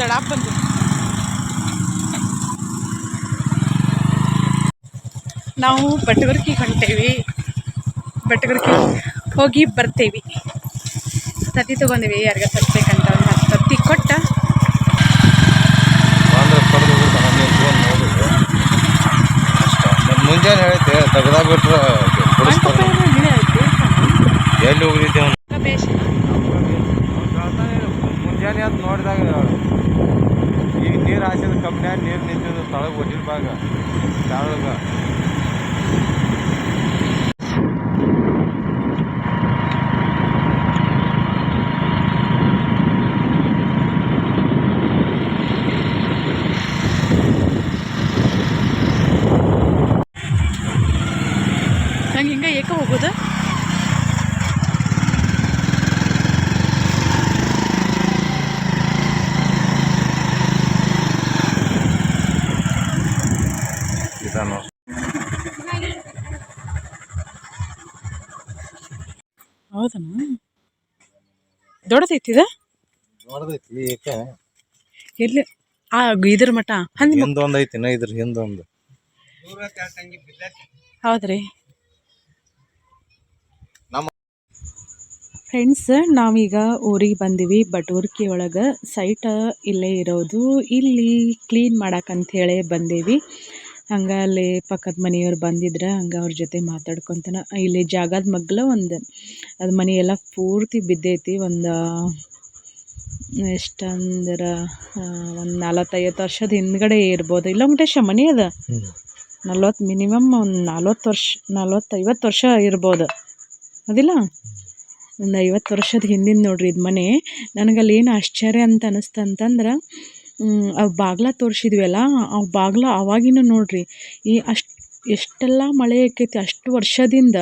ನಿಮ್ದಳ ಬಂದು ನಾವು ಬಟಗರ್ಕಿ ಹೊಂಟೇವಿ. ಬಟಗರ್ಕಿ ಹೋಗಿ ಬರ್ತೇವಿ. ತತ್ತಿ ತೊಗೊಂಡಿವಿ ಯಾರಿಗ ತರ್ಬೇಕಂತ ಒಂದು ತತ್ತಿ ಕೊಟ್ಟ. ಮುಂಜಾನೆ ಹೇಳ್ತೆ ತೆಗ್ದಾ ಬಿಟ್ರೆ ಎಲ್ಲಿ ಹೋಗಿದ್ದೇವೆ? ಮುಂಜಾನೆ ಅಂತ ನೋಡಿದಾಗ ಈಗ ನೀರು ಹಾಸಿದ ಕಂಪ್ನಿಯಾಗ ನೀರು ನಿಂತಿದ್ದು ತಳಗೆ ಭಾಗ. ತಾಳಗ ನಂಗೆ ಹಿಂಗೆ ಏಕ ಹೋಗೋದು ಇದಾನು ಹೌದನ ದೊಡ್ಡದೈತಿದ ನೋಡ್ದೈತಿ ಏಕ? ಎಲ್ಲಿ? ಆ ಇದ್ರ ಮಠ ಹಂದಿ ಮಠ. ಹಿಂದೊಂದು ಐತಿ ಇನ್ನ ಇದ್ರ ಹಿಂದೊಂದು. ಹೌದ್ರಿ. ಫ್ರೆಂಡ್ಸ್ ನಾವೀಗ ಊರಿಗೆ ಬಂದೀವಿ. ಬಟೂರ್ಕಿ ಒಳಗೆ. ಸೈಟ್ ಇಲ್ಲೇ ಇರೋದು. ಇಲ್ಲಿ ಕ್ಲೀನ್ ಮಾಡಕ್ಕಂತ ಹೇಳಿ ಬಂದೀವಿ. ಹಂಗೆ ಅಲ್ಲಿ ಪಕ್ಕದ ಮನೆಯವ್ರು ಬಂದಿದ್ರೆ ಹಂಗೆ ಅವ್ರ ಜೊತೆ ಮಾತಾಡ್ಕೊತನ. ಇಲ್ಲಿ ಜಾಗದ ಮಗ್ಲ ಒಂದು ಅದು ಮನೆ ಎಲ್ಲ ಪೂರ್ತಿ ಬಿದ್ದೈತಿ. ಒಂದು ಎಷ್ಟಂದ್ರೆ ಒಂದು ನಲವತ್ತೈವತ್ತು ವರ್ಷದ ಹಿಂದ್ಗಡೆ ಇರ್ಬೋದು. ಇಲ್ಲ ಮುಟೇಶ ಮನೆ ಅದ? ನಲ್ವತ್ತು ಮಿನಿಮಮ್ ಒಂದು ನಲ್ವತ್ತು ವರ್ಷ ನಲ್ವತ್ತೈವತ್ತು ವರ್ಷ ಇರ್ಬೋದು. ಅದಿಲ್ಲ? ಒಂದು ಐವತ್ತು ವರ್ಷದ ಹಿಂದಿನ ನೋಡ್ರಿ ಇದು ಮನೆ. ನನಗಲ್ಲಿ ಏನು ಆಶ್ಚರ್ಯ ಅಂತ ಅನಿಸ್ತು ಅಂತಂದ್ರೆ ಬಾಗ್ಲ ತೋರಿಸಿದ್ವಲ್ಲ ಆ ಬಾಗ್ಲ ಅವಾಗಿನ ನೋಡಿರಿ, ಈ ಅಷ್ಟು, ಎಷ್ಟೆಲ್ಲ ಮಳೆ ಆಕೈತಿ, ಅಷ್ಟು ವರ್ಷದಿಂದ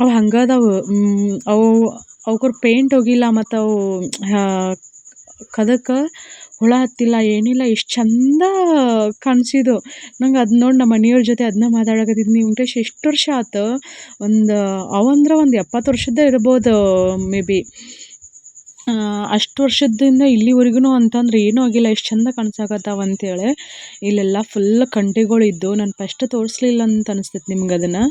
ಅವು ಹಂಗದಾವು. ಅವು ಅವ್ರ ಪೇಂಟ್ ಹೋಗಿಲ್ಲ ಮತ್ತು ಅವು ಕದಕ್ಕೆ ಹುಳ ಹತ್ತಿಲ್ಲ, ಏನಿಲ್ಲ ಎಷ್ಟು ಚಂದ ಕಾಣಿಸಿದ್ದು ನಂಗೆ ಅದು ನೋಡಿ ನಮ್ಮ ಮನೆಯವ್ರ ಜೊತೆ ಅದನ್ನ ಮಾತಾಡಕತ್ತಿದ್ನಿ ವೆಂಕಟೇಶ್ ಎಷ್ಟು ವರ್ಷ ಆತು? ಒಂದು, ಅವಂದ್ರೆ ಒಂದು ಎಪ್ಪತ್ತು ವರ್ಷದ್ದೇ ಇರ್ಬೋದು, ಮೇ ಬಿ. ಅಷ್ಟು ವರ್ಷದಿಂದ ಇಲ್ಲಿವರೆಗೂ ಅಂತಂದ್ರೆ ಏನೂ ಆಗಿಲ್ಲ ಎಷ್ಟು ಚಂದ ಕಾಣ್ಸಕತ್ತಾವ ಅಂತೇಳಿ ಇಲ್ಲೆಲ್ಲ ಫುಲ್ ಕಂಟಿಗಳಿದ್ದು ನಾನು ಫಸ್ಟ್ ತೋರಿಸ್ಲಿಲ್ಲ ಅಂತ ಅನಿಸ್ತೈತೆ ನಿಮ್ಗೆ ಅದನ್ನು.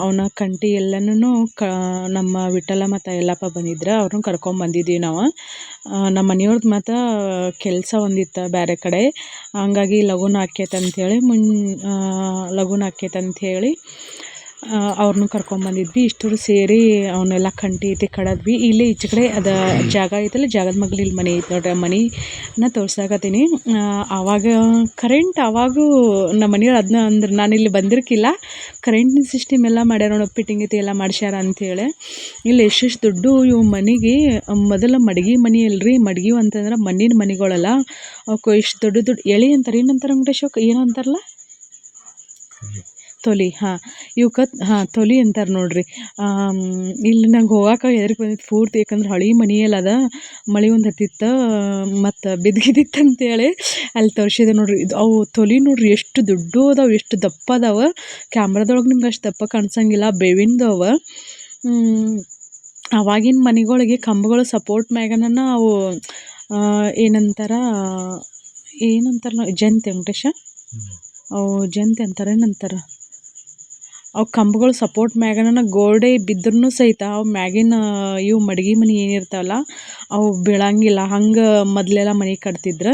ಅವನ ಕಂಟಿ ಎಲ್ಲನೂ ಕ ನಮ್ಮ ವಿಠಲ ಮತ್ತು ಎಲ್ಲಪ್ಪ ಬಂದಿದ್ರು ಅವ್ರನ್ನ ಕರ್ಕೊಂಬಂದಿದ್ವಿ ನಾವು. ಆ, ನಮ್ಮ ಮನೆಯವ್ರದ್ದು ಮತ್ತು ಕೆಲಸ ಒಂದಿತ್ತು ಬೇರೆ ಕಡೆ. ಹಂಗಾಗಿ ಲಘುನ ಆಕೈತೆ ಅಂಥೇಳಿ ಮುನ್ ಲಘುನ ಆಕೈತೆ ಅಂಥೇಳಿ ಅವ್ರನ್ನೂ ಕರ್ಕೊಂಬಂದಿದ್ವಿ. ಇಷ್ಟರು ಸೇರಿ ಅವನ್ನೆಲ್ಲ ಕಂಟಿ ಐತಿ ಕಡದ್ವಿ. ಇಲ್ಲಿ ಈಚೆ ಕಡೆ ಅದು ಜಾಗ ಐತಲ್ಲ, ಜಾಗದ ಮಗ್ಲು ಇಲ್ಲಿ ಮನೆ ಐತೆ ನೋಡ್ರಿ ಆ ಮನೆನ ತೋರ್ಸಾಕತ್ತೀನಿ. ಆವಾಗ ಕರೆಂಟ್ ಆವಾಗೂ ನಮ್ಮ ಮನೆಯವ್ರು ಅದನ್ನ ಅಂದ್ರೆ, ನಾನು ಇಲ್ಲಿ ಬಂದಿರಕಿಲ್ಲ. ಕರೆಂಟಿನ ಸಿಸ್ಟಮ್ ಎಲ್ಲ ಮಾಡ್ಯಾರ ನೋಡಿ ಫಿಟ್ಟಿಂಗ್ ಐತಿ ಎಲ್ಲ ಮಾಡ್ಸ್ಯಾರ ಅಂಥೇಳಿ ಇಲ್ಲಿ ಎಷ್ಟೆಷ್ಟು ದುಡ್ಡು ಇವು ಮನೆಗೆ, ಮೊದಲ ಮಡಗಿ ಮನೆ ಅಲ್ರಿ ಮಡಗಿ ಅಂತಂದ್ರೆ ಮಣ್ಣಿನ ಮನೆಗಳಲ್ಲ. ಅವಕ್ಕೆ ಎಷ್ಟು ದೊಡ್ಡ ದುಡ್ಡು ಎಳಿ ಅಂತಾರೆ, ಏನಂತಾರೆ ವೆಂಕಟೇಶ್ ಅವಕ್ಕೆ ಏನು ಅಂತಾರಲ್ಲ ತೊಲಿ ಹಾಂ ಇವಕ್ಕೆ ಹಾಂ ತೊಲಿ ಅಂತಾರೆ ನೋಡ್ರಿ. ಇಲ್ಲಿ ನಂಗೆ ಹೋಗಾಕ ಎದ್ರಿಗೆ ಬಂದಿತ್ತು ಪೂರ್ತಿ ಯಾಕಂದ್ರೆ ಹಳೆ ಮನೆಯಲ್ಲಿ ಅದ ಮಳೆ ಒಂದು ಹತ್ತಿತ್ತು ಮತ್ತು ಬಿದ್ಗಿದಿತ್ತು ಅಂತೇಳಿ ಅಲ್ಲಿ ತೋರಿಸಿದೆ ನೋಡ್ರಿ. ಇದು ಅವು ತೊಲಿ ನೋಡ್ರಿ ಎಷ್ಟು ದೊಡ್ಡ ಅದಾವೆ ಎಷ್ಟು ದಪ್ಪ ಅದಾವ. ಕ್ಯಾಮ್ರಾದೊಳಗೆ ನಿಮ್ಗೆ ಅಷ್ಟು ದಪ್ಪ ಕಾಣಿಸಂಗಿಲ್ಲ ಬೇವಿಂದು ಅವ. ಹ್ಮ್, ಅವಾಗಿನ ಮನೆಗಳಿಗೆ ಕಂಬಗಳು ಸಪೋರ್ಟ್ ಮ್ಯಾಗನ ಅವು ಏನಂತಾರ ಏನಂತಾರ ಏನಂತಾರ ಜಂತೆ ವೆಂಕಟೇಶ? ಅವು ಜಂತೆ ಅಂತಾರೆ ಏನಂತಾರೆ? ಅವು ಕಂಬಗಳು ಸಪೋರ್ಟ್ ಮ್ಯಾಗನ ಗೋಡೆ ಬಿದ್ರೂ ಸಹಿತ ಅವು ಮ್ಯಾಗಿನ ಇವು ಮಡಗಿ ಮನೆ ಏನಿರ್ತಾವಲ್ಲ ಅವು ಬೀಳಂಗಿಲ್ಲ. ಹಂಗೆ ಮೊದಲೆಲ್ಲ ಮನೆ ಕಟ್ತಿದ್ರು.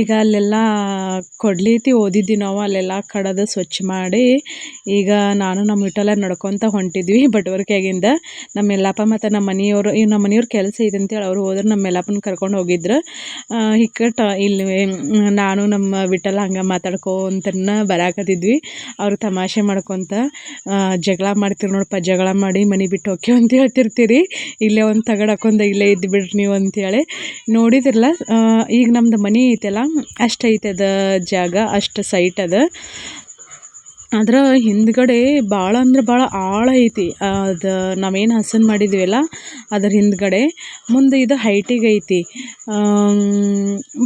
ಈಗ ಅಲ್ಲೆಲ್ಲ ಕೊಡ್ಲೀತಿ ಓದಿದ್ವಿ ನಾವು, ಅಲ್ಲೆಲ್ಲ ಕಡದು ಸ್ವಚ್ಛ ಮಾಡಿ ಈಗ ನಾನು ನಮ್ಮ ವಿಠಲ ನಡ್ಕೊತ ಹೊಂಟಿದ್ವಿ ಬಟವರ್ಕೆಯಾಗಿಂದ ನಮ್ಮ ಎಲ್ಲಪ್ಪ ಮತ್ತು ನಮ್ಮ ಮನೆಯವರು ಈ ನಮ್ಮ ಮನೆಯವ್ರ ಕೆಲಸ ಇದೆ ಅಂತೇಳಿ ಅವ್ರು ಹೋದ್ರೆ ನಮ್ಮ ಎಲ್ಲಪ್ಪನ ಕರ್ಕೊಂಡು ಹೋಗಿದ್ರು. ಹಿಕ್ಕಟ್ಟ ಇಲ್ಲಿ, ನಾನು ನಮ್ಮ ವಿಠಲ ಹಂಗೆ ಮಾತಾಡ್ಕೊತನ ಬರಾಕತ್ತಿದ್ವಿ. ಅವ್ರು ತಮಾಷೆ ಮಾಡ್ಕೊತ ಜಗಳ ಮಾಡ್ತೀರಿ ನೋಡಪ್ಪ, ಜಗಳ ಮಾಡಿ ಮನೆ ಬಿಟ್ಟು ಹೋಕೆ ಅಂತ ಹೇಳ್ತಿರ್ತೀರಿ. ಇಲ್ಲೇ ಒಂದು ತಗಡು ಹಾಕೊಂಡ ಇಲ್ಲೇ ಇದ್ದು ಬಿಡ್ರಿ ನೀವು ಅಂತೇಳಿ ನೋಡಿದ್ರಲ್ಲ ಈಗ ನಮ್ದು ಮನೆ ಐತೆಲ್ಲ, ಅಷ್ಟು ಐತೆ ಅದ ಜಾಗ, ಅಷ್ಟು ಸೈಟ್ ಅದ. ಅದರ ಹಿಂದ್ಗಡೆ ಭಾಳ ಅಂದ್ರೆ ಭಾಳ ಆಳ ಐತಿ. ಅದು ನಾವೇನು ಹಸನ್ ಮಾಡಿದ್ವಿಲ್ಲ, ಅದ್ರ ಹಿಂದ್ಗಡೆ. ಮುಂದೆ ಇದು ಹೈಟಿಗೆ ಐತಿ.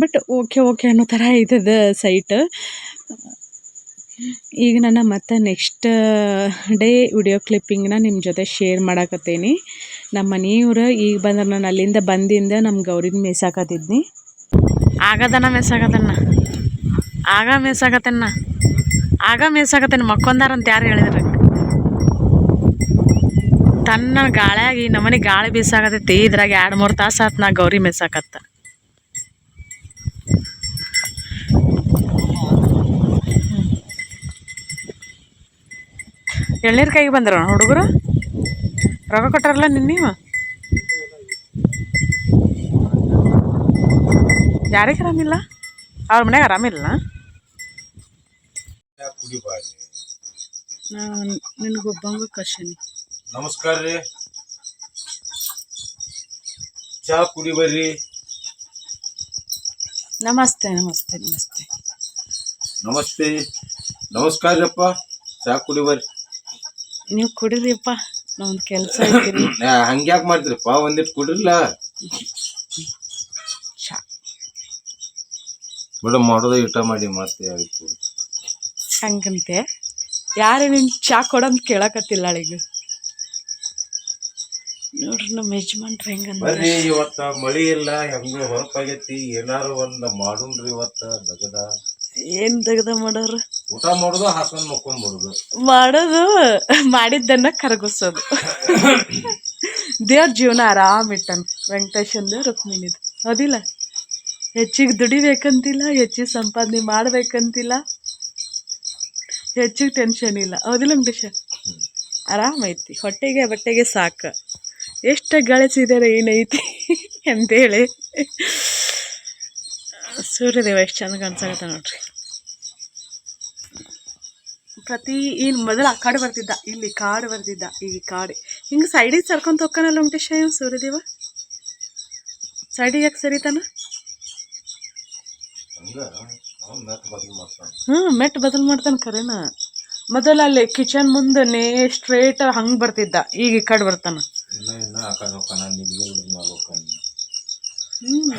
ಬಟ್ ಓಕೆ ಓಕೆ ಅನ್ನೋ ಥರ ಐತದ ಸೈಟ್ ಈಗ ನಾನು ಮತ್ತೆ ನೆಕ್ಸ್ಟ್ ಡೇ ವಿಡಿಯೋ ಕ್ಲಿಪ್ಪಿಂಗ್ನ ನಿಮ್ಮ ಜೊತೆ ಶೇರ್ ಮಾಡಾಕತ್ತೀನಿ. ನಮ್ಮ ಮನೆಯವ್ರು ಈಗ ಬಂದ್ರೆ ನಾನು ಅಲ್ಲಿಂದ ಬಂದಿಂದ ನಮ್ಮ ಗೌರಿನ ಮೇಯ್ಸಾಕತ್ತಿದ್ನಿ. ಆಗದನ ಆಗತ್ತಣ್ಣ ಆಗ ಮೇಯ್ಸಾಕತ್ತನ್ನ ಆಗ ಮೇಯ್ಸಾಕತ್ತೇನೆ? ಮಕ್ಕೊಂದಾರಂತ ಯಾರು ಹೇಳಿದ್ರು? ತನ್ನ ಗಾಳಿಯಾಗಿ ನಮ್ಮನೆ ಗಾಳಿ ಬೀಸಾಕತ್ತೈತಿ, ಇದ್ರಾಗ ಎರಡು ಮೂರು ತಾಸು ಆತು ನಾ ಗೌರಿ ಮೇಯ್ಸಾಕತ್ತ. ಎಳ್ನೀರು ಕೈಗೆ ಬಂದ್ರ ಹುಡುಗರು? ರೊಕ್ಕ ಕೊಟ್ಟಾರಲ್ಲ ನಿನ್ನ ನೀವು? ಯಾರಿಗೆ ಆರಾಮಿಲ್ಲ ಅವ್ರ ಮನ್ಯಾಗ ಆರಾಮಿಲ್ಲ ನಿನಗೊಬ್ಬಂಗ ಕಶನಿ ನಮಸ್ಕಾರ ರೀ. ಚಾ ಕುಡಿ ಬರ್ರಿ. ನಮಸ್ತೆ ನಮಸ್ತೆ ನಮಸ್ತೆ. ನಮಸ್ತೆ. ನಮಸ್ಕಾರ ರೀಪ್ಪ ಚಾ ಕುಡಿ ಬರ್ರಿ. ನೀವು ಕುಡೀರಿಪ್ಪ ನಮ್ದು ಕೆಲಸ ಐತಿರಿ ಹಂಗ್ಯಾಕೆ ಮಾಡ್ತೀರಪ್ಪ? ಒಂದಿಟ್ಟು ಕುಡಿರ್ಲ. ಬಿಡ ಮಾಡೋದ ಊಟ ಮಾಡಿ ಮತ್ತೆ ಹಂಗಂತೆ. ಯಾರೇ ನಿನ್ ಚಾ ಕೊಡಂತ ಕೇಳಕತ್ತಿಲ್ಲ ಅಳಿಗ ನೋಡ್ರಿ ನಮ್ಮ ಯಜಮಾನ್ರಿ ಹೆಂಗಂದ ಬರ್ರಿ ಇವತ್ತ ಮಳಿ ಇಲ್ಲ ಹೆಂಗ ಹೊರಪಾಗೈತಿ. ಏನಾರು ಒಂದ್ ಮಾಡುಣ್ರಿ ಇವತ್ತ ದಗದ. ಏನ್ ದಗದ ಮಾಡೋರು? ಊಟ ಮಾಡೋದು ಹಾಸನ್ ಮಕ್ಕೊಂಡ್ ಮಾಡೋದು, ಮಾಡಿದ್ದನ್ನ ಕರಗಿಸೋದು. ದೇವ್ರ ಜೀವನ ಆರಾಮ್ ಇಟ್ಟನ್ ವೆಂಕಟೇಶಂದು ರುಕ್ಮಿಣಿದು. ಹೌದಿಲ್ಲ? ಹೆಚ್ಚಿಗೆ ದುಡಿಬೇಕಂತಿಲ್ಲ, ಹೆಚ್ಚಿಗೆ ಸಂಪಾದನೆ ಮಾಡ್ಬೇಕಂತಿಲ್ಲ, ಹೆಚ್ಚಿಗೆ ಟೆನ್ಷನ್ ಇಲ್ಲ. ಹೌದಿಲ್ಲ ಆರಾಮ್ ಐತಿ. ಹೊಟ್ಟೆಗೆ, ಬಟ್ಟೆಗೆ ಸಾಕು. ಎಷ್ಟು ಗಳಿಸಿದರೆ ಏನೈತಿ ಅಂತೇಳಿ ಸೂರ್ಯದೇವ ಎಷ್ಟು ಚಂದ ಕಾಣಿಸ್ತಾ ನೋಡ್ರಿ. ಪ್ರತಿ ಏನು ಮೊದಲು ಆ ಕಾಡು ಬರ್ತಿದ್ದ ಇಲ್ಲಿ ಕಾಡು ಬರ್ತಿದ್ದ ಈ ಕಾಡು. ಹಿಂಗೆ ಸೈಡಿಗೆ ಸರ್ಕೊಂತ ಹೋಗ್ಕನಲ್ಲ ಉಂಟೇಶ ಇವ್ ಸೂರ್ಯದೇವ? ಸೈಡಿಗೆ ಯಾಕೆ ಸರಿತಾನ? ಹ್ಞೂ ಮೆಟ್ ಬದಲು ಮಾಡ್ತಾನೆ ಖರೇನ ಮೊದಲು ಅಲ್ಲಿ ಕಿಚನ್ ಮುಂದೆ ನೇ ಸ್ಟ್ರೇಟ್ ಹಂಗೆ ಬರ್ತಿದ್ದ ಈಗ ಈ ಕಡೆ ಬರ್ತಾನ. ಇನ್ನ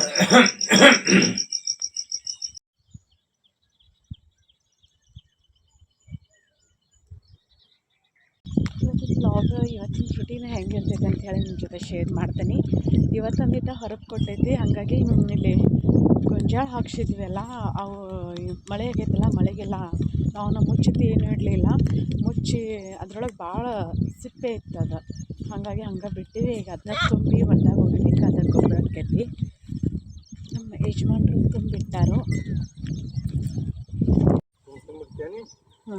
ಹ್ಞೂ ಬ್ಲಾಗ್ ಇವತ್ತಿನ ರುಟೀನ್ ಹೆಂಗಿರ್ತೈತೆ ಅಂತ ಹೇಳಿ ನಿಮ್ಮ ಜೊತೆ ಶೇರ್ ಮಾಡ್ತೀನಿ. ಇವತ್ತೊಂದಿದ್ದ ಹೊರಗೆ ಕೊಟ್ಟೈತಿ ಹಾಗಾಗಿ ಇಲ್ಲಿ ಗೊಂಜಾಳ ಹಾಕ್ಸಿದ್ವಲ್ಲ ಅವು ಮಳೆ ಆಗೈತಲ್ಲ ಮಳೆಗೆಲ್ಲ ಅವನ್ನ ಮುಚ್ಚಿದ್ದು ಏನೂ ಇಡಲಿಲ್ಲ. ಮುಚ್ಚಿ ಅದ್ರೊಳಗೆ ಭಾಳ ಸಿಪ್ಪೆ ಇತ್ತು ಅದು. ಹಾಗಾಗಿ ಹಂಗೆ ಬಿಟ್ಟಿವಿ ಈಗ ಅದನ್ನ ತುಂಬಿ ಹೊಲ್ದಾಗ ಹೋಗಿಲಿಕ್ಕೆ ಅದಕ್ಕೆ ಗೊಬ್ಬರ ಹಾಕೈತಿ ನಮ್ಮ ಯಜಮಾನ್ರು ತುಂಬಿಟ್ಟಾರು. ಹ್ಞೂ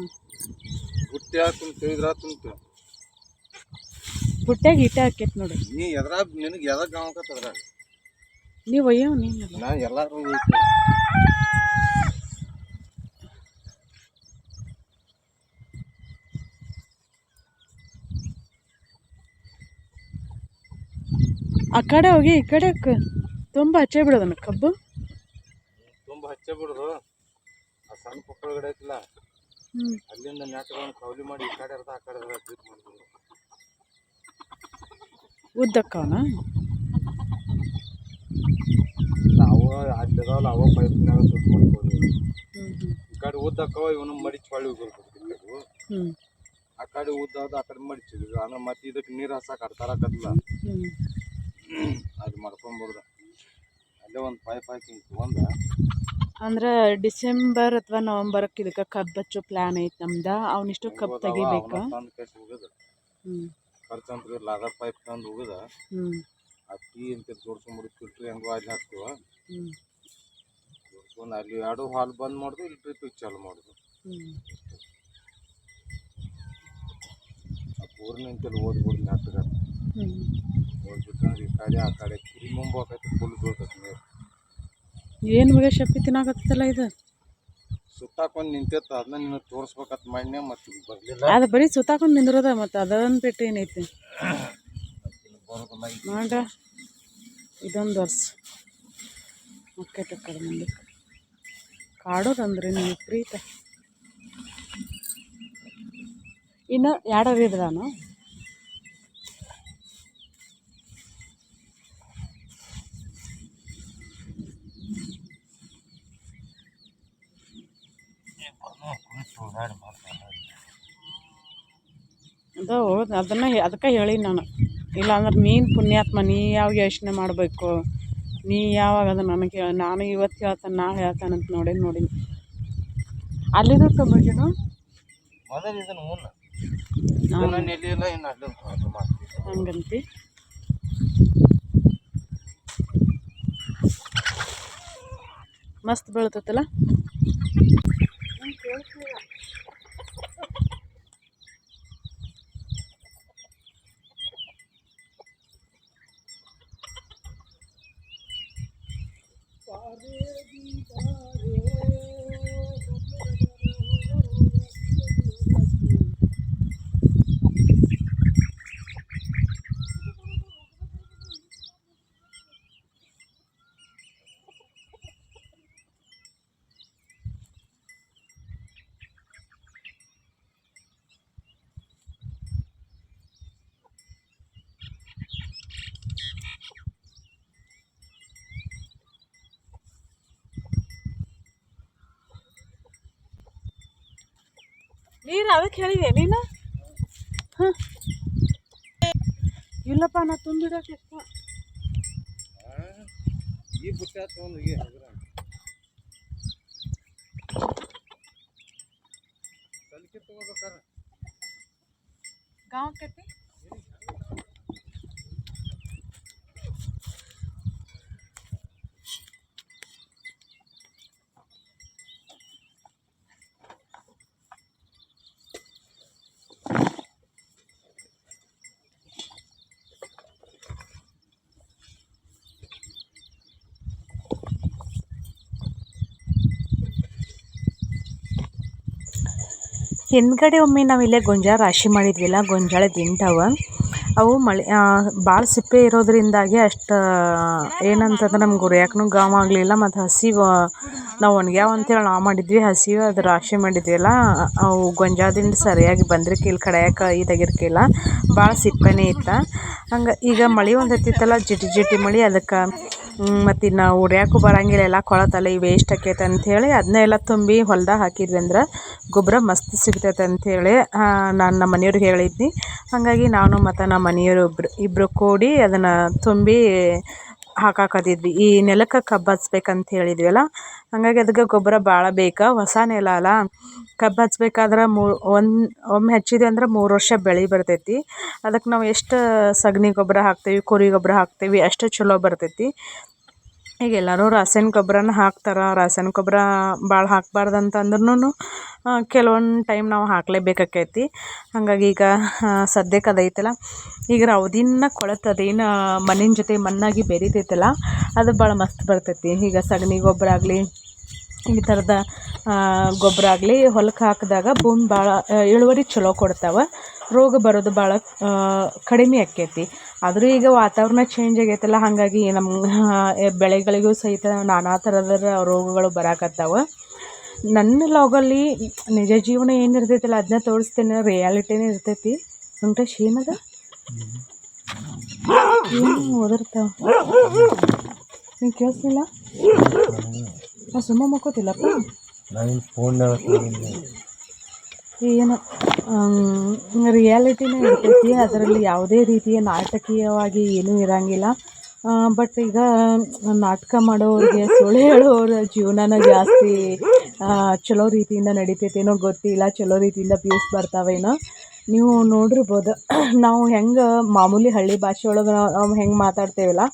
ಗುಟ್ಟಿ ಹಾಕಿ ತಿಳಿದ್ರ ತುಂಬ್ತ ಬುಟ್ಟ್ಯಾಗ ಹಿಟ್ಟ ಹಾಕೈತಿ ನೋಡಿ. ನೀ ಎದ್ರಾಗ ನಿನಗೆ ಎದಾಗ ಕಾಣಕತ್ತ ಅದ್ರಾಗ? ನೀವು ಅಯ್ಯೋ ನೀನು ನಾ ಎಲ್ಲಾರು ಆ ಕಡೆ ಹೋಗಿ ಈ ಕಡೆ ತುಂಬ ಹಚ್ಚೇ ಬಿಡೋದನ್ನ ಕಬ್ಬು. ತುಂಬ ಹಚ್ಚೆ ಬಿಡೋದು. ಆ ಸಣ್ಣ ಪುಕ್ಕಳ ಗಿಡ ಐತಿಲ್ಲ. ಅಲ್ಲಿಂದ ನೆಟ್ಗಳನ್ನು ಕವಲಿ ಮಾಡಿ ಈ ಕಡೆ ಅರ್ಧ ಆ ಕಡೆ ಅರ್ಧ ಉದ್ದಕ್ಕವನ? ಅವ ಅಲ್ಲಿ ಅದಾವಲ್ಲ ಅವ ಪೈಪ್ನಾಗ ಸುತ್ತ ಹ್ಞೂ ಈ ಕಡೆ ಉದ್ದಕ್ಕವ ಇವನು ಮಡಿಚ್ ಹೊಳ್ಳಿ ಹೋಗ್ಬೇಕು ಹ್ಞೂ ಆ ಕಡೆ ಉದ್ದಾದ ಆ ಕಡೆ ಮಡಿಚಿದ್ರು ಆಮೇಲೆ ಮತ್ತೆ ಇದಕ್ಕೆ ನೀರು ಹಸಾಕ ತರಕತ್ತಿಲ್ಲ ಹ್ಞೂ ಅದು ಮಾಡ್ಕೊಂಡ್ಬಿಡ್ದ ಅಲ್ಲೇ ಒಂದು ಪೈಪ್ ಹಾಕಿ ಒಂದು ಅಂದ್ರೆ ಡಿಸೆಂಬರ್ ಅಥವಾ ನವೆಂಬರ್ಕ್ಕೆ ಇದಕ್ಕೆ ಕಬ್ಬು ಹಚ್ಚೋ ಪ್ಲ್ಯಾನ್ ಐತೆ ನಮ್ದು. ಅವನಿಷ್ಟು ಕಬ್ಬು ತೆಗಿಬೇಕಾ? ಹ್ಞೂ ಖರ್ಚು ಅಂತ ಲಾದರ್ ಪೈಪ್ ತಂದು ಹೋಗದ ಆ ಟೀ ಅಂತ ಜೋಡ್ಸ್ಕೊಂಡ್ಬಿಡು ಫಿಲ್ಟ್ರಿ ಹೆಂಗೋ ಅಲ್ಲಿ ಹಾಕ್ತೀವ. ಜೋಡ್ಸ್ಕೊಂಡು ಅಲ್ಲಿ ಎರಡು ಹಾಲ್ ಬಂದ್ ಮಾಡುದು ಇಲ್ಲಿ ಟ್ರಿಪ್ಪಿಗೆ ಚಾಲು ಮಾಡುದು. ಆ ಪೂರ್ಣ ನಿಂತಲ್ಲಿ ಓದ್ಬಿಡು ನಾಟಕ ಹ್ಞೂ ಈ ಕಡೆ ಆ ಕಡೆ ಕಿರಿ ಮುಂಬಾಕೈತಿ ಫುಲ್ ಬೀಳ್ತೈತಿ ನೀರು. ಏನು ಮಗ ಶಪ್ಪಿ ತಿನ್ನಾಕತ್ತಲ್ಲ ಇದು? ಸುತ್ತಾಕೊಂಡು ನಿಂತೈತೆ ಅದನ್ನ ನೀನು ತೋರಿಸ್ಬೇಕಂತ ಮಣ್ಣೆ ಮತ್ತೆ ಬರಲಿಲ್ಲ? ಅದು ಬರೀ ಸುತ್ತಾಕೊಂಡು ನಿಂದ್ರದ ಮತ್ತು ಅದೊಂದು ಏನೈತಿ? ಮಾಡ ಇದೊಂದು ವರ್ಷ. ಮುಖ್ಯ ಕಡಿಮೆ ಮಂದಿ. ಕಾಡೋದಂದ್ರೆ ನೀವು ಪ್ರೀತ. ಇನ್ನು ಯಾಡೋ ಇದ್ರಾನು? ಅದು ಅದನ್ನು ಅದಕ್ಕೆ ಹೇಳಿ ನಾನು. ಇಲ್ಲಾಂದ್ರೆ ನೀನು ಪುಣ್ಯಾತ್ಮ, ನೀ ಯಾವ ಯೋಚನೆ ಮಾಡಬೇಕು? ನೀ ಯಾವಾಗ ಅದು ನನಗೆ, ನಾನು ಇವತ್ತು ಹೇಳ್ತಾನೆ ನಾಳೆ ಹೇಳ್ತಾನಂತ ನೋಡಿ ನೋಡಿ ಅಲ್ಲಿದು ತೊಗೊಂಡಿನು ಮೊದಲು ಇದನ್ನು ಮುನ್ನ ಇದನ್ನ ನೆಲ್ಲಿಲ್ಲ ಇನ್ನು ಅಲ್ಲಿ ಹಂಗಂತಿ. ಮಸ್ತ್ ಬೀಳ್ತೈತಲ್ಲ? ನೀರು ಅದಕ್ಕೆ ಹೇಳಿದೆ ನೀನು ಹಾಂ. ಇಲ್ಲಪ್ಪ ನಾ ತುಂಬಿಡಕ್ಕೆ ಹಿಂದ್ಗಡೆ ಒಮ್ಮೆ ಇಲ್ಲೇ ಗೊಂಜಾಳ ರಾಶಿ ಮಾಡಿದ್ವಿಲ್ಲ ಗೊಂಜಾಳ ತಿಂತಾವೆ ಅವು ಮಳೆ ಭಾಳ ಸಿಪ್ಪೆ ಇರೋದರಿಂದಾಗಿ ಅಷ್ಟು ಏನಂತಂದ್ರೆ ನಮ್ಗೆ ಹುರಿಯಾಕೂ ಗಾಮ ಆಗಲಿಲ್ಲ ಮತ್ತು ಹಸಿವು ನಾವು ಒಣಗ್ಯಾವ ಅಂತೇಳಿ ನಾವು ಮಾಡಿದ್ವಿ, ಹಸಿವು ಅದು ರಾಶಿ ಮಾಡಿದ್ವಿಲ್ಲ. ಅವು ಗೊಂಜಾಳ ದಿಂಡು ಸರಿಯಾಗಿ ಬಂದಿರ್ಕಿಲ್ಲ ಕಡ್ಯಾಕ ಇದಾಗಿರ್ಕಿಲ್ಲ ಭಾಳ ಸಿಪ್ಪೆನೇ ಇತ್ತು. ಹಂಗೆ ಈಗ ಮಳೆ ಒಂದು ಹತ್ತಿತ್ತಲ್ಲ, ಜಿಟಿ ಜಿಟಿ ಮಳೆ, ಅದಕ್ಕೆ ಮತ್ತು ಇನ್ನು ಉರಿಯಾಕೂ ಬರಂಗಿಲ್ಲ, ಎಲ್ಲ ಕೊಳತಲ್ಲ ಈ ವೇಸ್ಟ್ ಆಕೈತೆ ಅಂಥೇಳಿ ಅದನ್ನೇ ಎಲ್ಲ ತುಂಬಿ ಹೊಲ್ದಾಗ ಹಾಕಿದ್ವಿ ಅಂದ್ರೆ ಗೊಬ್ಬರ ಮಸ್ತ್ ಸಿಗ್ತೈತೆ ಅಂಥೇಳಿ ನಾನು ನಮ್ಮ ಮನೆಯವ್ರಿಗೆ ಹೇಳಿದ್ನಿ. ಹಾಗಾಗಿ ನಾನು ಮತ್ತು ನಮ್ಮ ಮನೆಯವರು ಇಬ್ರು ಇಬ್ಬರು ಕೂಡಿ ಅದನ್ನು ತುಂಬಿ ಹಾಕಾಕತ್ತಿದ್ವಿ ಈ ನೆಲಕ್ಕೆ ಕಬ್ಬು ಹಚ್ಬೇಕಂತ ಹೇಳಿದ್ವಲ್ಲ, ಹಾಗಾಗಿ ಅದಕ್ಕೆ ಗೊಬ್ಬರ ಭಾಳ ಬೇಕು. ಹೊಸ ನೆಲ ಅಲ್ಲ ಕಬ್ಬು ಹಚ್ಬೇಕಾದ್ರೆ ಮೂ, ಒಂದು, ಒಮ್ಮೆ ಹಚ್ಚಿದ್ವಿ ಅಂದ್ರೆ ಮೂರು ವರ್ಷ ಬೆಳೆ ಬರ್ತೈತಿ. ಅದಕ್ಕೆ ನಾವು ಎಷ್ಟು ಸಗಣಿ ಗೊಬ್ಬರ ಹಾಕ್ತೀವಿ, ಕುರಿ ಗೊಬ್ಬರ ಹಾಕ್ತೀವಿ, ಅಷ್ಟು ಚಲೋ ಬರ್ತೈತಿ. ಈಗ ಎಲ್ಲರೂ ರಾಸಾಯನಿಕ ಗೊಬ್ಬರನ ಹಾಕ್ತಾರೆ, ರಾಸಾಯನಿಕ ಗೊಬ್ಬರ ಭಾಳ ಹಾಕ್ಬಾರ್ದು ಅಂತ ಅಂದ್ರೂ ಕೆಲವೊಂದು ಟೈಮ್ ನಾವು ಹಾಕಲೇಬೇಕಾಕೈತಿ. ಹಾಗಾಗಿ ಈಗ ಸದ್ಯಕ್ಕೆ ಅದೈತಲ್ಲ. ಈಗ ರೌದಿನ ಕೊಳೆತು ಅದೇನು ಮಣ್ಣಿನ ಜೊತೆ ಮಣ್ಣಾಗಿ ಬೆರಿತೈತಲ್ಲ, ಅದು ಭಾಳ ಮಸ್ತ್ ಬರ್ತೈತಿ. ಈಗ ಸಗಣಿ ಗೊಬ್ಬರ ಆಗಲಿ ಈ ಥರದ ಗೊಬ್ಬರ ಆಗಲಿ ಹೊಲಕ್ಕೆ ಹಾಕಿದಾಗ ಭೂಮಿ ಭಾಳ ಇಳುವರಿ ಚಲೋ ಕೊಡ್ತಾವೆ. ರೋಗ ಬರೋದು ಭಾಳ ಕಡಿಮೆ ಆಕ್ಕೈತಿ. ಆದರೂ ಈಗ ವಾತಾವರಣ ಚೇಂಜ್ ಆಗೈತಲ್ಲ ಹಾಗಾಗಿ ನಮ್ಮ ಬೆಳೆಗಳಿಗೂ ಸಹಿತ ನಾನಾ ಥರದ ರೋಗಗಳು ಬರಕತ್ತಾವ. ನನ್ನ ಲಾಗಲ್ಲಿ ನಿಜ ಜೀವನ ಏನು ಇರ್ತೈತಲ್ಲ ಅದನ್ನ ತೋರಿಸ್ತೇನೆ ರಿಯಾಲಿಟಿನೇ ಇರ್ತೈತಿ. ವೆಂಕಟೇಶ್ ಏನದ? ಏನು ಓದಿರ್ತಾವ. ನೀನು ಕೇಳಿಸ್ಲಿಲ್ಲ? ನಾ ಸುಮ್ಮ ಮಕ್ಕೋತಿಲ್ಲಪ್ಪ ನಾನು ಫೋನ್ ಏನು ರಿಯಾಲಿಟಿನೇ ಇರ್ತೈತಿ ಅದರಲ್ಲಿ ಯಾವುದೇ ರೀತಿಯ ನಾಟಕೀಯವಾಗಿ ಏನೂ ಇರೋಂಗಿಲ್ಲ. ಬಟ್ ಈಗ ನಾಟಕ ಮಾಡೋರಿಗೆ ಸುಳ್ಳು ಹೇಳೋರ ಜೀವನನ ಜಾಸ್ತಿ ಚಲೋ ರೀತಿಯಿಂದ ನಡೀತೈತೇನೋ ಗೊತ್ತಿಲ್ಲ ಚಲೋ ರೀತಿಯಿಂದ ಬ್ಯೂಸ್ ಬರ್ತಾವೇನೋ. ನೀವು ನೋಡಿರ್ಬೋದು ನಾವು ಹೆಂಗೆ ಮಾಮೂಲಿ ಹಳ್ಳಿ ಭಾಷೆ ಒಳಗೆ ನಾವು ಹೆಂಗೆ ಮಾತಾಡ್ತೇವಲ್ಲ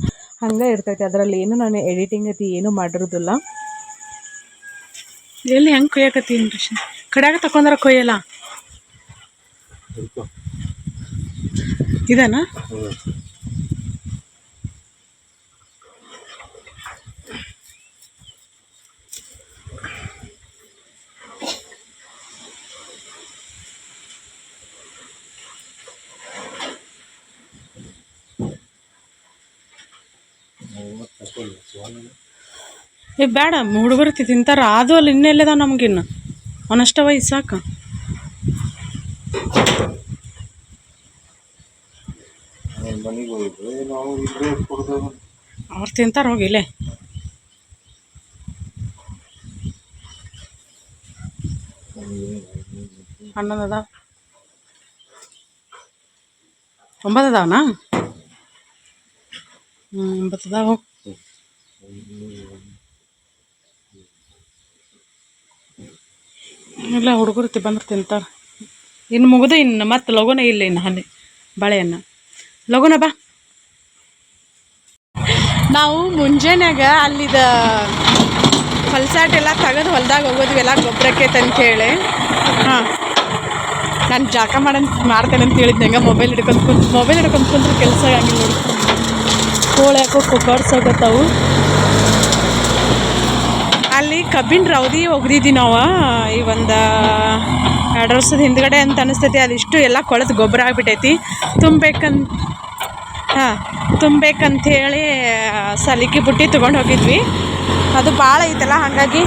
ಹಂಗೆ ಇರ್ತೈತೆ. ಅದರಲ್ಲಿ ಏನು ನಾನು ಎಡಿಟಿಂಗ್ ಐತಿ ಏನೂ ಮಾಡಿರೋದಿಲ್ಲ. ಎಲ್ಲಿ ಹೆಂಗೆ ಕೊಯ್ಯಕತ್ತೀನಿ ರೀ ಕಡ್ಯಾಗ ತಕೊಂಡ್ರ ಕೊಯ್ಯಲ್ಲ? ಇದನಾ? ಏ ಬೇಡ ಹುಡುಗರು ತಿಂತಾರ. ಅದು ಅಲ್ಲಿ ಇನ್ನೆಲ್ಲದ ನಮಗಿನ್ನು? ಅವನಷ್ಟ ವಯಸ್ಸು ಸಾಕು. ಮನೆಗೆ ಹೋಗಿದ್ವಿ ನಾವು ಇಬ್ಬರೇ ಕುಡ್ದು ಅವ್ರು ತಿಂತಾರ ಹೋಗಿಲ್ಲೇ ಹನ್ನೊಂದು ಅದಾವ. ಒಂಬತ್ತು ಅದಾವನಾ? ಹ್ಞೂ ಒಂಬತ್ತು ಅದಾವ. ಇಲ್ಲ ಹುಡುಗರು ಬಂದ್ರೆ ತಿಂತಾರೆ. ಇನ್ನು ಮುಗಿದು ಇನ್ನು ಮತ್ತೆ ಲಗುನ ಇಲ್ಲ ಇನ್ನು ಹನಿ ಬಾಳೆಹಣ್ಣು ಲಗುನ ಬಾ. ನಾವು ಮುಂಜಾನೆಗ ಅಲ್ಲಿದ ಹೊಲ್ಸಾಟ್ ಎಲ್ಲ ತೆಗೆದು ಹೊಲ್ದಾಗ ಹೋಗೋದ್ವಿ ಎಲ್ಲ ಗೊಬ್ಬರಕ್ಕೆ ಅಂತೇಳಿ ಹಾಂ. ನಾನು ಜಾಕ ಮಾಡನ್ ಮಾಡ್ತೇನೆ ಅಂತ ಹೇಳಿದ್ದೆ ಹಂಗೆ ಮೊಬೈಲ್ ಹಿಡ್ಕೊಂಡು ಕುಂತು ಮೊಬೈಲ್ ಹಿಡ್ಕೊಂಡು ಕುಂದ್ರೆ ಕೆಲಸ ಆಗಿಲ್ಲ ನೋಡಿ. ಕೋಳಿ ಆಗತ್ತವು ಅಲ್ಲಿ ಕಬ್ಬಿನ ರೌದಿ ಒಗ್ದಿದ್ವಿ ನಾವು, ಈ ಒಂದು ಎರಡು ವರ್ಷದ ಹಿಂದ್ಗಡೆ ಅಂತ ಅನಿಸ್ತೈತಿ ಅದಿಷ್ಟು ಎಲ್ಲ ಕೊಳೆತು ಗೊಬ್ಬರ ಆಗಿಬಿಟ್ಟೈತಿ. ತುಂಬಬೇಕಂತ, ಹಾಂ ತುಂಬಬೇಕಂಥೇಳಿ ಸಲಿಕೆ ಬುಟ್ಟಿ ತೊಗೊಂಡು ಹೋಗಿದ್ವಿ. ಅದು ಭಾಳ ಐತಲ್ಲ, ಹಾಗಾಗಿ.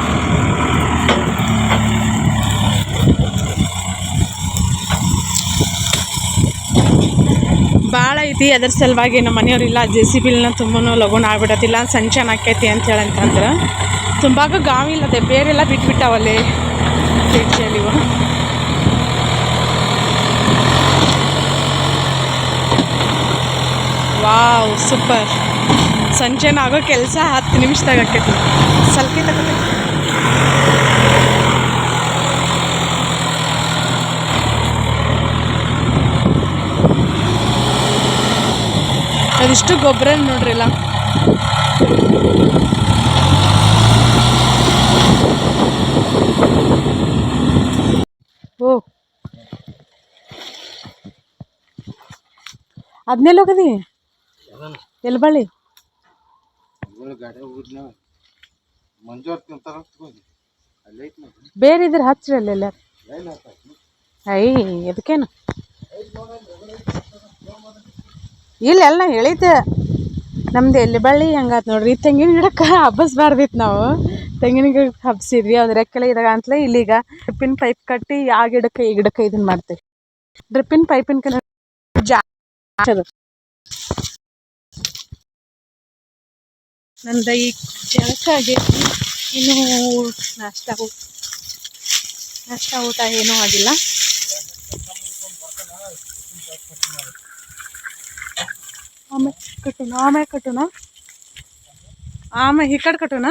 ಭಾಳ ಐತಿ, ಅದ್ರ ಸಲುವಾಗಿ ನಮ್ಮ ಮನೆಯವ್ರಿಲ್ಲ ಜೆ ಸಿ ಬಿಲ್ನ ತುಂಬನೂ ಲಗುನ ಆಗ್ಬಿಡತ್ತಿಲ್ಲ ಸಂಚಾನ ಆಕೈತಿ ಅಂತೇಳಿ ಅಂತಂದ್ರೆ. ತುಂಬಾಗ ಗಾವಿ ಇಲ್ಲದೆ ಬೇರೆಲ್ಲ ಬಿಟ್ಬಿಟ್ಟಾವಲ್ಲಿ. ಫ್ರಿಡ್ಜಲ್ಲಿ ವಾವ್, ಸೂಪರ್. ಸಂಜೆ ಆಗೋ ಕೆಲಸ ಹತ್ತು ನಿಮಿಷದಾಗ ಆಕೈತಿ. ಸಲ್ಕೆ ತಗೋತ ಅದಿಷ್ಟು ಗೊಬ್ಬರ ನೋಡ್ರಿಲ್ಲ. ಅದನ್ನೆಲ್ಲ ಹೋಗದಿ? ಎಲ್ಲಿ ಬಳ್ಳಿ ಬೇರೆ ಇದ್ರೆ ಹಚ್ಚಿರಿ ಅಲ್ಲೆಲ್ಲ ಐ ಅದಕ್ಕೇನು ಇಲ್ಲ, ಎಲ್ಲ ಹೇಳಿದ್ದೆ. ನಮ್ದು ಎಲ್ಲಿ ಬಳ್ಳಿ ಹಂಗಾತ್ ನೋಡ್ರಿ. ತೆಂಗಿನ ಗಿಡಕ್ಕೆ ಹಬ್ಬಸ್ಬಾರ್ದಿತ್ತು ನಾವು. ತೆಂಗಿನ ಗಿಡಕ್ಕೆ ಹಬ್ಸಿದ್ವಿ ಅದ್ರ ರೆಕ್ಕೆಲ್ಲ ಇದಾಗ ಅಂತಲೇ ಇಲ್ಲಿಗ. ಡ್ರಿಪ್ಪಿನ ಪೈಪ್ ಕಟ್ಟಿ ಆ ಗಿಡಕ್ಕೆ ಈ ಗಿಡಕ್ಕೆ ಇದನ್ನ ಮಾಡ್ತೀವಿ. ಡ್ರಿಪ್ಪಿನ ಪೈಪಿನ ಕಲ ನಂದು ಈ ಜಳಕ ಆಗೈತಿ ಇನ್ನೂ ನಾಷ್ಟ ನಾಷ್ಟ ಊಟ ಏನೂ ಆಗಿಲ್ಲ. ಆಮೇಲೆ ಕಟ್ಟೋಣ ಆಮೇಲೆ ಕಟ್ಟೋಣ ಆಮೇಲೆ ಈ ಕಡೆ ಕಟ್ಟೋಣ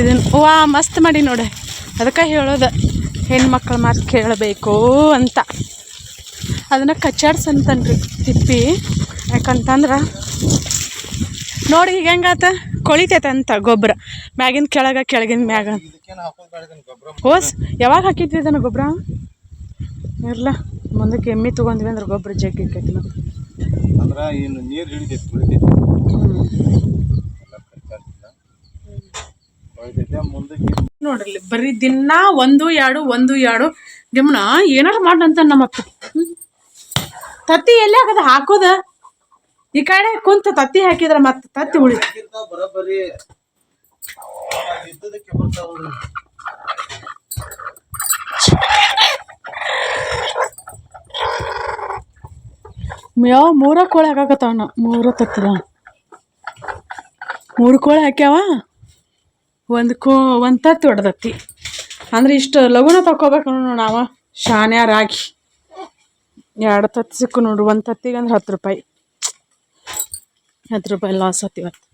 ಇದನ್ನ ವಾ ಮಸ್ತ್ ಮಾಡಿ ನೋಡಿ. ಅದಕ್ಕೆ ಹೇಳೋದು ಹೆಣ್ಮಕ್ಳ ಮಾತು ಕೇಳಬೇಕು ಅಂತ. ಅದನ್ನು ಕಚ್ಚಾಡ್ಸ್ ಅಂತನ್ರಿ ತಿಪ್ಪಿ. ಯಾಕಂತಂದ್ರೆ ನೋಡಿ ಈಗ ಹೆಂಗಾತ? ಕೊಳಿತೈತೆ ಅಂತ ಗೊಬ್ಬರ ಮ್ಯಾಗಿನ ಕೆಳಗ ಕೆಳಗಿನ ಮ್ಯಾಗ. ಓಸ್ ಯಾವಾಗ ಹಾಕಿದ್ವಿ ಇದನ್ನು ಗೊಬ್ಬರ ಇರಲ್ಲ ಮುಂದಕ್ಕೆ ಎಮ್ಮಿ ತೊಗೊಂಡ್ವಿ ಅಂದ್ರೆ ಗೊಬ್ಬರ ಜಗ್ಗಿ ನಾವು ಮತ್ತೆ. ಅಂದ್ರೆ ನೀರು ಕುಳಿತೈತಿ ಎಲ್ಲ ಕಚ್ಚಾಡ್ತಿಲ್ಲ ಹೊಯ್ತೈತೆ ಮುಂದಕ್ಕೆ ನೋಡ್ರಿ, ಬರೀ ದಿನ ಒಂದು, ಎರಡು ಒಂದು, ಎರಡು. ಗಮನ ಏನಾರು ಮಾಡಂತ ನಮ್ಮಪ್ಪ. ತತ್ತಿ ಎಲ್ಲಿ ಹಾಕದ? ಹಾಕೋದ? ಈ ಕಡೆ ಕುಂತ ತತ್ತಿ ಹಾಕಿದ್ರ ಮತ್ತೆ ತತ್ತಿ ಉಳಿ. ಯಾವ ಮೂರ ಕೋಳಿ ಹಾಕಾಕತ್ತಾವ ಮೂರ ತತ್ತಿದ. ಮೂರು ಕೋಳಿ ಹಾಕ್ಯಾವ? ಒಂದು ಕೋ, ಒಂದು ತತ್ತಿ ಹೊಡೆದತ್ತಿ. ಅಂದ್ರೆ ಇಷ್ಟು ಲಘುನ ತಗೋಬೇಕು ನೋಡು ನಾವು ಶಾನ್ಯಾರಾಗಿ ಎರಡು ತತ್ತಿ ಸಿಕ್ಕು ನೋಡ್ರಿ, ಒಂದು ತತ್ತಿಗೆ ಅಂದ್ರೆ ಹತ್ತು ರೂಪಾಯಿ. ಹತ್ತು ರೂಪಾಯಿ ಲಾಸ್ ಆತು ಇವತ್ತು.